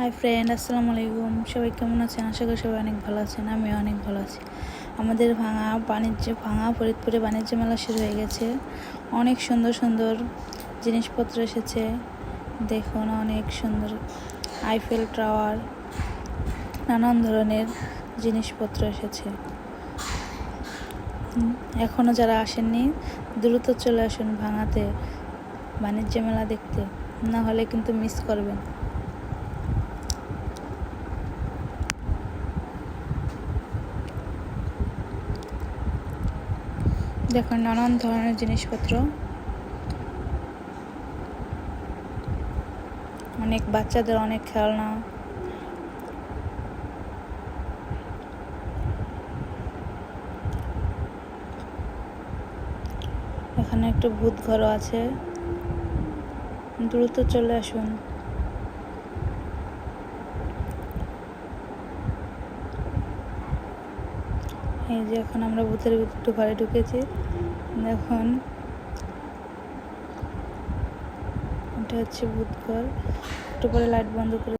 Hi friend, আসসালামু আলাইকুম। সবাই কেমন আছেন? আশা করি সবাই অনেক ভালো আছেন, আমিও অনেক ভালো আছি। আমাদের ভাঙা বাণিজ্য, ভাঙা ফরিদপুরে বাণিজ্য মেলা শুরু হয়ে গেছে। অনেক সুন্দর সুন্দর জিনিসপত্র এসেছে। দেখুন, অনেক সুন্দর আইফেল টাওয়ার নানান ধরনের জিনিসপত্র এসেছে। এখনও যারা আসেননি, দ্রুত চলে আসুন ভাঙাতে বাণিজ্য মেলা দেখতে। না হলে কিন্তু মিস করবেন। দেখুন, নানান ধরনের জিনিসপত্র। অনেক বাচ্চাদের অনেক খেলনা। এখানে একটা ভূত ঘরও আছে। দ্রুত চলে আসুন। এই যে এখন আমরা ভূতের একটু ঘরে ঢুকেছি। দেখুন এটা হচ্ছে ভূত ঘর। একটু পরে লাইট বন্ধ করে